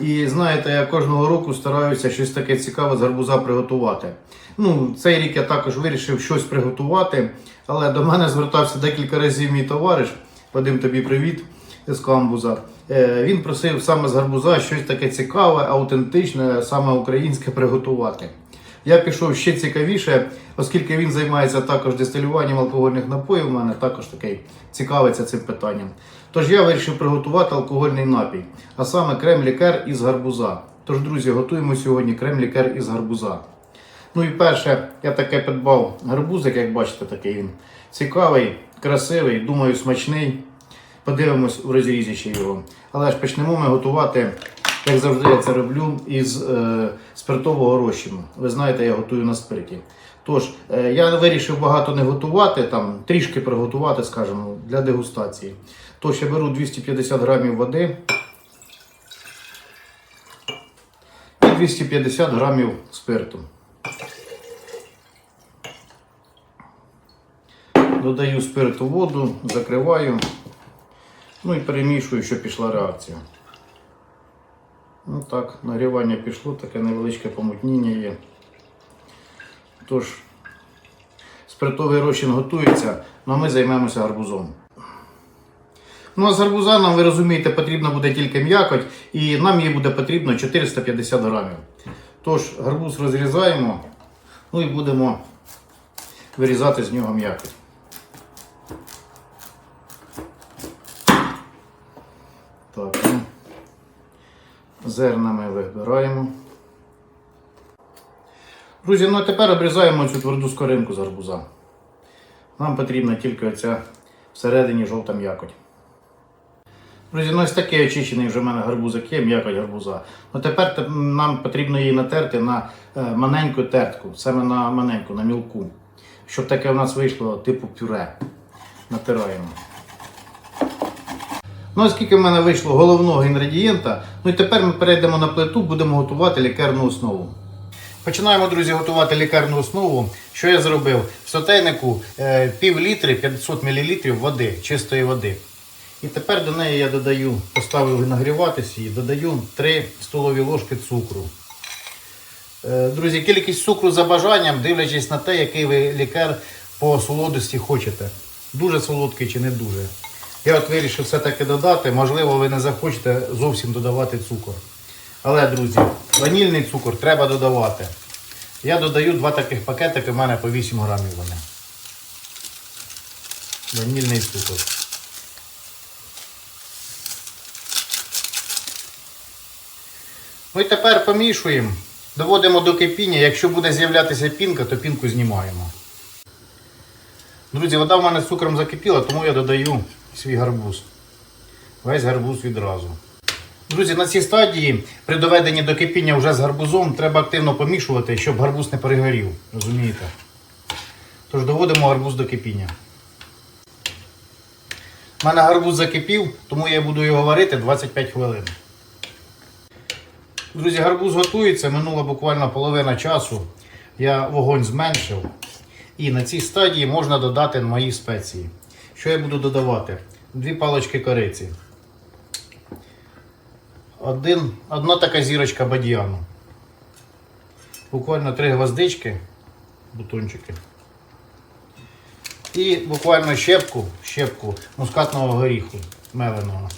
І знаєте, я кожного року стараюся щось таке цікаве з гарбуза приготувати. Ну, цей рік я також вирішив щось приготувати, але до мене звертався декілька разів мій товариш. Вадим, тобі привіт з камбуза. Е, Він просив саме з гарбуза щось таке цікаве, аутентичне, саме українське приготувати. Я пішов ще цікавіше, оскільки він займається також дистилюванням алкогольних напоїв. У мене також такий цікавиться цим питанням. Тож я вирішив приготувати алкогольний напій, а саме крем-лікер із гарбуза. Тож, друзі, готуємо сьогодні крем-лікер із гарбуза. Ну і перше, я таке придбав гарбузик, як бачите, такий він цікавий, красивий, думаю, смачний. Подивимось у розрізі ще його. Але ж почнемо ми готувати, як завжди я це роблю, із е, спиртового розчину. Ви знаєте, я готую на спирті. Тож, е, я вирішив багато не готувати, там трішки приготувати, скажімо, для дегустації. Тож я беру 250 грамів води і 250 грамів спирту. Додаю спирт у воду, закриваю. Ну і перемішую, щоб пішла реакція. Ну так, нагрівання пішло, таке невеличке помутніння є. Тож, спиртовий розчин готується, ну а ми займемося гарбузом. Ну а з гарбуза нам, ви розумієте, потрібно буде тільки м'якоть, і нам її буде потрібно 450 грамів. Тож, гарбуз розрізаємо, ну і будемо вирізати з нього м'якоть. Так, ну, зерна ми вибираємо. Друзі, ну а тепер обрізаємо цю тверду скоринку з гарбуза. Нам потрібна тільки оця всередині жовта м'якоть. Друзі, ну ось такий очищений вже в мене гарбузик є, м'якоть гарбуза. Ну тепер нам потрібно її натерти на е, маленьку тертку, саме на маленьку, на мілку. Щоб таке у нас вийшло типу пюре. Натираємо. Ну, оскільки в мене вийшло головного інгредієнта, ну і тепер ми перейдемо на плиту, будемо готувати лікарну основу. Починаємо, друзі, готувати лікарну основу. Що я зробив? В сотейнику е, пів літри 500 мл води, чистої води. І тепер до неї я додаю, поставив нагріватися і додаю 3 столові ложки цукру. Е, Друзі, кількість цукру за бажанням, дивлячись на те, який ви лікар по солодості хочете. Дуже солодкий чи не дуже. Я от вирішив все-таки додати. Можливо, ви не захочете зовсім додавати цукор. Але, друзі, ванільний цукор треба додавати. Я додаю два таких пакетики, у мене по 8 грамів вони. Ванільний цукор. Ну і тепер помішуємо. Доводимо до кипіння. Якщо буде з'являтися пінка, то пінку знімаємо. Друзі, вода в мене з цукром закипіла, тому я додаю свій гарбуз. Весь гарбуз відразу. Друзі, на цій стадії при доведенні до кипіння вже з гарбузом треба активно помішувати, щоб гарбуз не перегорів. Розумієте? Тож доводимо гарбуз до кипіння. У мене гарбуз закипів, тому я буду його варити 25 хвилин. Друзі, гарбуз готується, минула буквально половина часу. Я вогонь зменшив. І на цій стадії можна додати мої спеції. Що я буду додавати? Дві палочки кориці. Один, одна така зірочка бадьяну. Буквально три гвоздички, бутончики. І буквально щепку, щепку мускатного горіху меленого.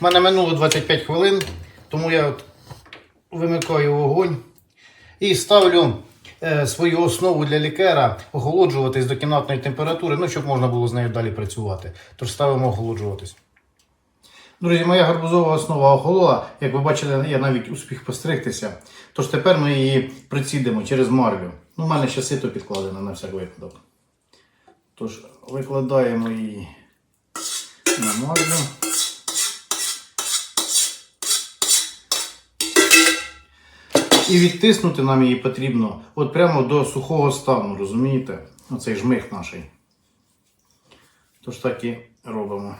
У мене минуло 25 хвилин, тому я от вимикаю вогонь і ставлю свою основу для лікера охолоджуватись до кімнатної температури, ну, щоб можна було з нею далі працювати. Тож ставимо охолоджуватись. Друзі, моя гарбузова основа охолола. Як ви бачили, я навіть успіх постригтися. Тож тепер ми її прицідимо через марлю. Ну, у мене ще сито підкладено на всяк випадок. Тож викладаємо її на марлю. І відтиснути нам її потрібно от прямо до сухого стану, розумієте? Оцей жмих наш. Тож так і робимо.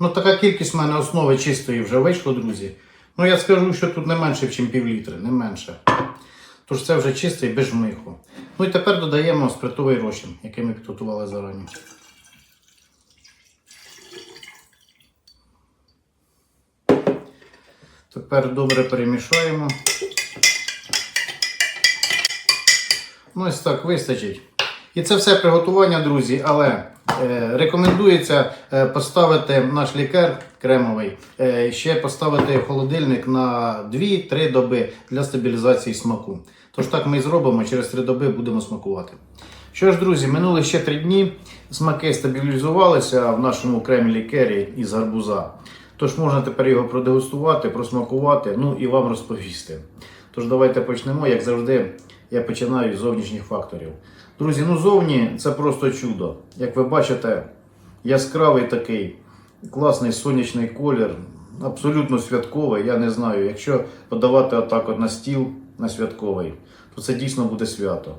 Ну, така кількість в мене основи чистої вже вийшло, друзі. Ну, я скажу, що тут не менше, ніж пів літри, не менше. Тож це вже чистий без жмиху. Ну і тепер додаємо спиртовий розчин, який ми підготували зарані. Тепер добре перемішаємо. Ну, ось так вистачить. І це все приготування, друзі, але рекомендується е, поставити наш лікер кремовий, е, ще поставити холодильник на 2-3 доби для стабілізації смаку. Тож так ми і зробимо, через 3 доби будемо смакувати. Що ж, друзі, минули ще 3 дні. Смаки стабілізувалися в нашому кремі лікері із гарбуза. Тож можна тепер його продегустувати, просмакувати, ну і вам розповісти. Тож давайте почнемо, як завжди, я починаю з зовнішніх факторів. Друзі, ну зовні це просто чудо. Як ви бачите, яскравий такий класний сонячний колір, абсолютно святковий. Я не знаю, якщо подавати отак от на стіл на святковий, то це дійсно буде свято.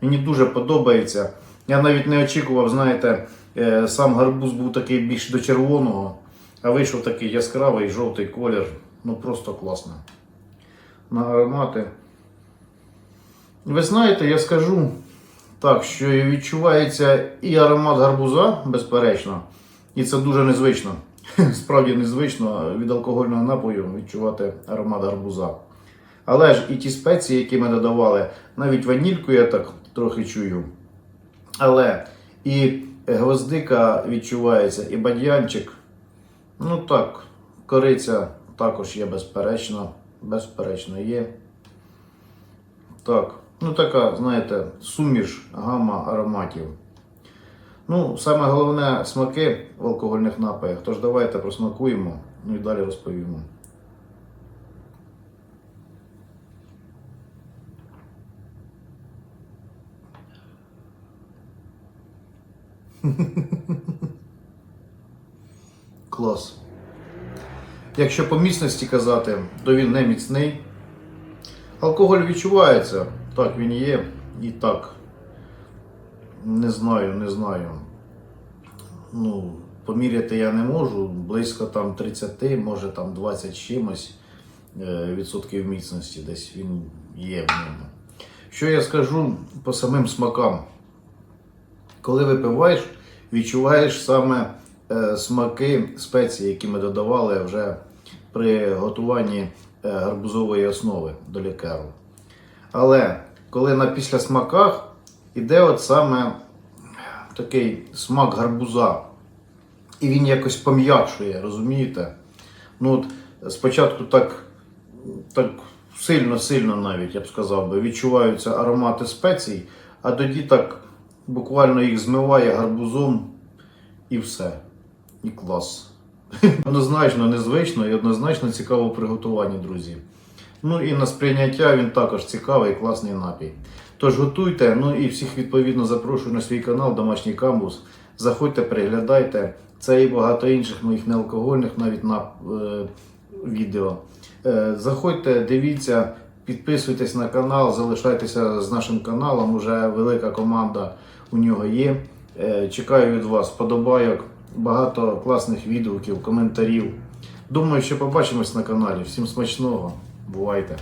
Мені дуже подобається. Я навіть не очікував, знаєте, е, сам гарбуз був такий більш до червоного, а вийшов такий яскравий жовтий колір. Ну просто класно. На аромати. Ви знаєте, я скажу так, що відчувається і аромат гарбуза, безперечно, і це дуже незвично. Справді незвично від алкогольного напою відчувати аромат гарбуза. Але ж і ті спеції, які ми додавали, навіть ванільку я так трохи чую. Але і гвоздика відчувається, і бадьянчик. Ну так, кориця також є безперечно. Безперечно є. Так, ну така, знаєте, суміш гама ароматів. Ну, саме головне смаки в алкогольних напоях. Тож давайте просмакуємо, ну і далі розповімо. Клас. Якщо по міцності казати, то він не міцний. Алкоголь відчувається, так він є і так. Не знаю, не знаю. Ну, поміряти я не можу. Близько там 30, може там 20 чимось е, відсотків міцності десь він є в ньому. Що я скажу по самим смакам? Коли випиваєш, відчуваєш саме е, смаки спеції, які ми додавали вже при готуванні е, гарбузової основи до лікеру. Але коли на післясмаках іде от саме такий смак гарбуза, і він якось пом'якшує, розумієте? Ну от спочатку так, так сильно-сильно навіть, я б сказав би, відчуваються аромати спецій, а тоді так буквально їх змиває гарбузом і все. І клас. Однозначно незвично і однозначно цікаво в приготуванні, друзі. Ну і на сприйняття він також цікавий, класний напій. Тож готуйте, ну і всіх відповідно запрошую на свій канал Домашній Камбус. Заходьте, переглядайте. Це і багато інших моїх неалкогольних навіть на е, відео. Е, заходьте, дивіться, підписуйтесь на канал, залишайтеся з нашим каналом. Уже велика команда у нього є. Е, чекаю від вас подобайок, багато класних відгуків, коментарів. Думаю, що побачимось на каналі. Всім смачного. Boa aí, tá.